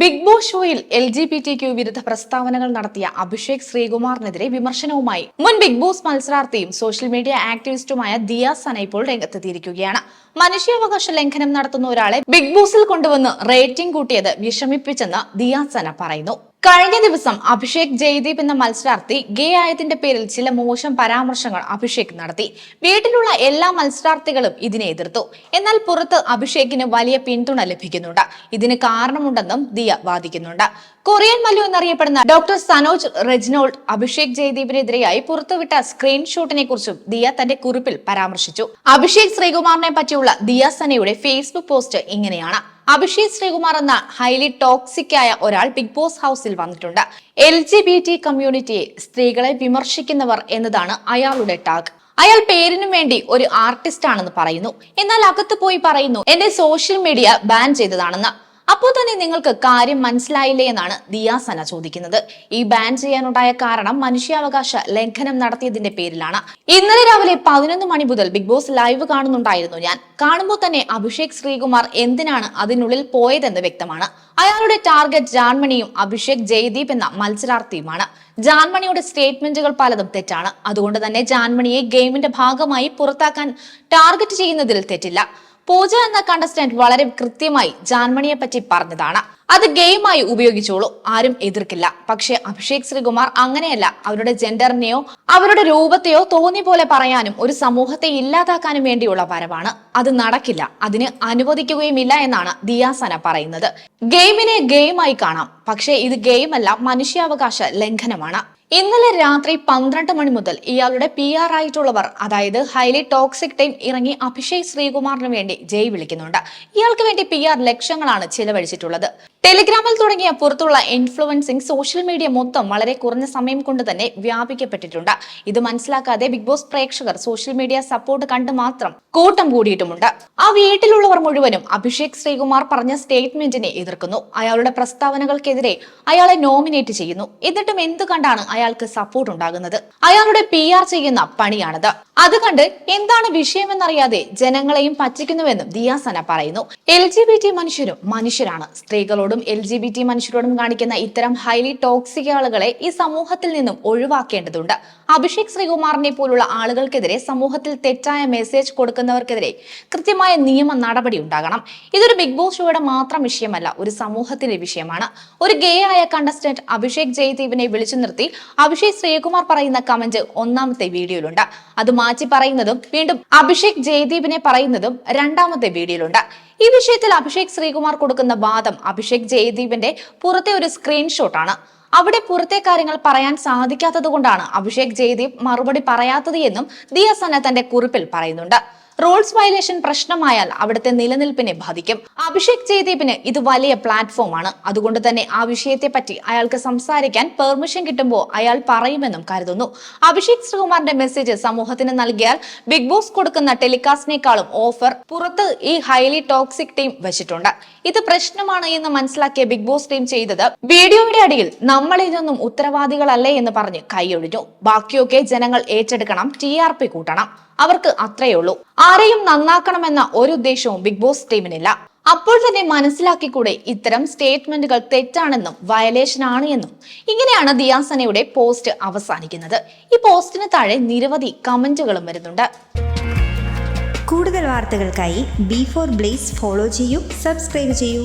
Big Boss ഷോയിൽ L G B T Q വിരുദ്ധ പ്രസ്താവനകൾ നടത്തിയ അഭിഷേക് ശ്രീകുമാറിനെതിരെ വിമർശനവുമായി മുൻ ബിഗ് ബോസ് മത്സരാർത്ഥിയും സോഷ്യൽ മീഡിയ ആക്ടിവിസ്റ്റുമായ ദിയ സന ഇപ്പോൾ രംഗത്തെത്തിയിരിക്കുകയാണ്. മനുഷ്യാവകാശ ലംഘനം നടത്തുന്ന ഒരാളെ ബിഗ് ബോസിൽ കൊണ്ടുവന്ന് റേറ്റിംഗ് കൂട്ടിയത് വിഷമിപ്പിച്ചെന്ന് ദിയ സന പറയുന്നു. കഴിഞ്ഞ ദിവസം അഭിഷേക് ജയ്ദീപ് എന്ന മത്സരാർത്ഥി ഗേ ആയതിന്റെ പേരിൽ ചില മോശം പരാമർശങ്ങൾ അഭിഷേക് നടത്തി. വീട്ടിലുള്ള എല്ലാ മത്സരാർത്ഥികളും ഇതിനെ എതിർത്തു. എന്നാൽ പുറത്ത് അഭിഷേകിന് വലിയ പിന്തുണ ലഭിക്കുന്നുണ്ട്. ഇതിന് കാരണമുണ്ടെന്നും ദിയ വാദിക്കുന്നുണ്ട്. കൊറിയൻ മല്ലു എന്നറിയപ്പെടുന്ന ഡോക്ടർ സനോജ് റെജ്നോൾഡ് അഭിഷേക് ജയ്ദീപിനെതിരെയായി പുറത്തുവിട്ട സ്ക്രീൻഷോട്ടിനെ കുറിച്ചും ദിയ തന്റെ കുറിപ്പിൽ പരാമർശിച്ചു. അഭിഷേക് ശ്രീകുമാറിനെ പറ്റിയുള്ള ദിയ സനയുടെ ഫേസ്ബുക്ക് പോസ്റ്റ് ഇങ്ങനെയാണ്. അഭിഷേക് ശ്രീകുമാർ എന്ന ഹൈലി ടോക്സിക് ആയ ഒരാൾ ബിഗ് ബോസ് ഹൗസിൽ വന്നിട്ടുണ്ട്. എൽ ജി ബി ടി കമ്മ്യൂണിറ്റിയെ സ്ത്രീകളെ വിമർശിക്കുന്നവർ എന്നതാണ് അയാളുടെ ടാഗ് അയാൾ പേരിനും വേണ്ടി ഒരു ആർട്ടിസ്റ്റ് ആണെന്ന് പറയുന്നു. എന്നാൽ അകത്ത് പോയി പറയുന്നു എന്റെ സോഷ്യൽ മീഡിയ ബാൻ ചെയ്തതാണെന്ന്. അപ്പോൾ തന്നെ നിങ്ങൾക്ക് കാര്യം മനസ്സിലായില്ലേ എന്നാണ് ദിയാസന ചോദിക്കുന്നത്. ഈ ബാൻ ചെയ്യാനുണ്ടായ കാരണം മനുഷ്യാവകാശ ലംഘനം നടത്തിയതിന്റെ പേരിലാണ്. ഇന്നലെ രാവിലെ പതിനൊന്ന് മണി മുതൽ ബിഗ് ബോസ് ലൈവ് കാണുന്നുണ്ടായിരുന്നു ഞാൻ. കാണുമ്പോൾ തന്നെ അഭിഷേക് ശ്രീകുമാർ എന്തിനാണ് അതിനുള്ളിൽ പോയതെന്ന് വ്യക്തമാണ്. അയാളുടെ ടാർഗറ്റ് ജാൻമണിയും അഭിഷേക് ജയ്ദീപ് എന്ന മത്സരാർത്ഥിയുമാണ്. ജാൻമണിയുടെ സ്റ്റേറ്റ്മെന്റുകൾ പലതും തെറ്റാണ്. അതുകൊണ്ട് തന്നെ ജാൻമണിയെ ഗെയിമിന്റെ ഭാഗമായി പുറത്താക്കാൻ ടാർഗറ്റ് ചെയ്യുന്നതിൽ തെറ്റില്ല. പൂജ എന്ന കണ്ടസ്റ്റന്റ് വളരെ കൃത്യമായി ജാൻമണിയെ പറ്റി പറഞ്ഞതാണ്. അത് ഗെയിമായി ഉപയോഗിച്ചോളൂ. ആരും എതിർക്കില്ല. പക്ഷെ അഭിഷേക് ശ്രീകുമാർ അങ്ങനെയല്ല. അവരുടെ ജെൻഡറിനെയോ അവരുടെ രൂപത്തെയോ തോന്നി പോലെ പറയാനും ഒരു സമൂഹത്തെ ഇല്ലാതാക്കാനും വേണ്ടിയുള്ള വരവാണ്. അത് നടക്കില്ല. അതിന് അനുവദിക്കുകയുമില്ല എന്നാണ് ദിയാസന പറയുന്നത്. ഗെയിമിനെ ഗെയിമായി കാണാം. പക്ഷേ ഇത് ഗെയിമല്ല മനുഷ്യാവകാശ ലംഘനമാണ്. ഇന്നലെ രാത്രി പന്ത്രണ്ട് മണി മുതൽ ഇയാളുടെ പി ആർ ആയിട്ടുള്ളവർ അതായത് ഹൈലി ടോക്സിക് ടൈം ഇറങ്ങി അഭിഷേക് ശ്രീകുമാറിന് വേണ്ടി ജയ് വിളിക്കുന്നുണ്ട്. ഇയാൾക്ക് വേണ്ടി പി ആർ ലക്ഷങ്ങളാണ് ചിലവഴിച്ചിട്ടുള്ളത്. ടെലിഗ്രാമിൽ തുടങ്ങിയ പുറത്തുള്ള ഇൻഫ്ലുവൻസിംഗ് സോഷ്യൽ മീഡിയ മൊത്തം വളരെ കുറഞ്ഞ സമയം കൊണ്ട് തന്നെ വ്യാപിക്കപ്പെട്ടിട്ടുണ്ട്. ഇത് മനസ്സിലാക്കാതെ ബിഗ് ബോസ് പ്രേക്ഷകർ സോഷ്യൽ മീഡിയ സപ്പോർട്ട് കണ്ട് മാത്രം കൂട്ടം കൂടിയിട്ടുമുണ്ട്. ആ വീട്ടിലുള്ളവർ മുഴുവനും അഭിഷേക് ശ്രീകുമാർ പറഞ്ഞ സ്റ്റേറ്റ്മെന്റിനെ എതിർക്കുന്നു. അയാളുടെ പ്രസ്താവനകൾക്കെതിരെ അയാളെ നോമിനേറ്റ് ചെയ്യുന്നു. എന്നിട്ടും എന്ത് കണ്ടാണ് അയാൾക്ക് സപ്പോർട്ട് ഉണ്ടാകുന്നത്? അയാളുടെ പി ചെയ്യുന്ന പണിയാണത്. അത് കണ്ട് എന്താണ് വിഷയമെന്നറിയാതെ ജനങ്ങളെയും പറ്റിക്കുന്നുവെന്നും ദിയാസന പറയുന്നു. എൽ ജി ബി ടി മനുഷ്യരും മനുഷ്യരാണ്. സ്ത്രീകളോടും എൽ ജി ബി ടി മനുഷ്യരോടും കാണിക്കുന്ന ഇത്തരം ഹൈലി ടോക്സിക് ആളുകളെ ഈ സമൂഹത്തിൽ നിന്നും ഒഴിവാക്കേണ്ടതുണ്ട്. അഭിഷേക് ശ്രീകുമാറിനെ പോലുള്ള ആളുകൾക്കെതിരെ സമൂഹത്തിൽ തെറ്റായ മെസ്സേജ് കൊടുക്കുന്നവർക്കെതിരെ കൃത്യമായ നിയമ നടപടി ഉണ്ടാകണം. ഇതൊരു ബിഗ് ബോസ് ഷോയുടെ മാത്രം വിഷയമല്ല ഒരു സമൂഹത്തിന്റെ വിഷയമാണ്. ഒരു ഗേ ആയ കണ്ടസ്റ്റന്റ് അഭിഷേക് ജയ്ദീപിനെ വിളിച്ചു നിർത്തി അഭിഷേക് ശ്രീകുമാർ പറയുന്ന കമന്റ് ഒന്നാമത്തെ വീഡിയോയിലുണ്ട് അത് മാറ്റി പറയുന്നതും വീണ്ടും അഭിഷേക് ജയദീപിനെ പറയുന്നതും രണ്ടാമത്തെ വീഡിയോയിലുണ്ട്. ഈ വിഷയത്തിൽ അഭിഷേക് ശ്രീകുമാർ കൊടുക്കുന്ന വാദം അഭിഷേക് ജയദീപിന്റെ പുറത്തെ ഒരു സ്ക്രീൻഷോട്ടാണ് അവിടെ പുറത്തെ കാര്യങ്ങൾ പറയാൻ സാധിക്കാത്തത് കൊണ്ടാണ് അഭിഷേക് ജയദീപ് മറുപടി പറയാത്തത് എന്നും ദിയസന തന്റെ കുറിപ്പിൽ പറയുന്നുണ്ട്. റൂൾസ് വയലേഷൻ പ്രശ്നമായാൽ അവിടുത്തെ നിലനിൽപ്പിനെ ബാധിക്കും. അഭിഷേക് ജയ്ദീപിന് ഇത് വലിയ പ്ലാറ്റ്ഫോമാണ് അതുകൊണ്ട് തന്നെ ആ വിഷയത്തെ പറ്റി അയാൾക്ക് സംസാരിക്കാൻ പെർമിഷൻ കിട്ടുമ്പോൾ അയാൾ പറയുമെന്നും കരുതുന്നു. അഭിഷേക് ശ്രീകുമാറിന്റെ മെസ്സേജ് സമൂഹത്തിന് നൽകിയാൽ ബിഗ് ബോസ് കൊടുക്കുന്ന ടെലികാസ്റ്റിനേക്കാളും ഓഫർ പുറത്ത് ഈ ഹൈലി ടോക്സിക് ടീം വെച്ചിട്ടുണ്ട്. ഇത് പ്രശ്നമാണ് എന്ന് മനസ്സിലാക്കിയ ബിഗ് ബോസ് ടീം ചെയ്തത് വീഡിയോയുടെ അടിയിൽ നമ്മൾ ഇതൊന്നും ഉത്തരവാദികളല്ലേ എന്ന് പറഞ്ഞ് കൈയൊഴിഞ്ഞു. ബാക്കിയൊക്കെ ജനങ്ങൾ ഏറ്റെടുക്കണം ടി ആർ പി കൂട്ടണം. അവർക്ക് അത്രയേ ഉള്ളൂ. ആരെയും നന്നാക്കണമെന്ന ഒരു ഉദ്ദേശവും ബിഗ് ബോസ് ടീമിനില്ല. അപ്പോൾ തന്നെ മനസ്സിലാക്കിക്കൂടെ ഇത്തരം സ്റ്റേറ്റ്മെന്റുകൾ തെറ്റാണെന്നും വയലേഷൻ ആണ് എന്നും. ഇങ്ങനെയാണ് ദിയാസനയുടെ പോസ്റ്റ് അവസാനിക്കുന്നത്. ഈ പോസ്റ്റിന് താഴെ നിരവധി കമന്റുകളും വരുന്നുണ്ട്. കൂടുതൽ വാർത്തകൾക്കായി ബി ഫോർ ബ്ലേസ് ഫോളോ ചെയ്യൂ സബ്സ്ക്രൈബ് ചെയ്യൂ.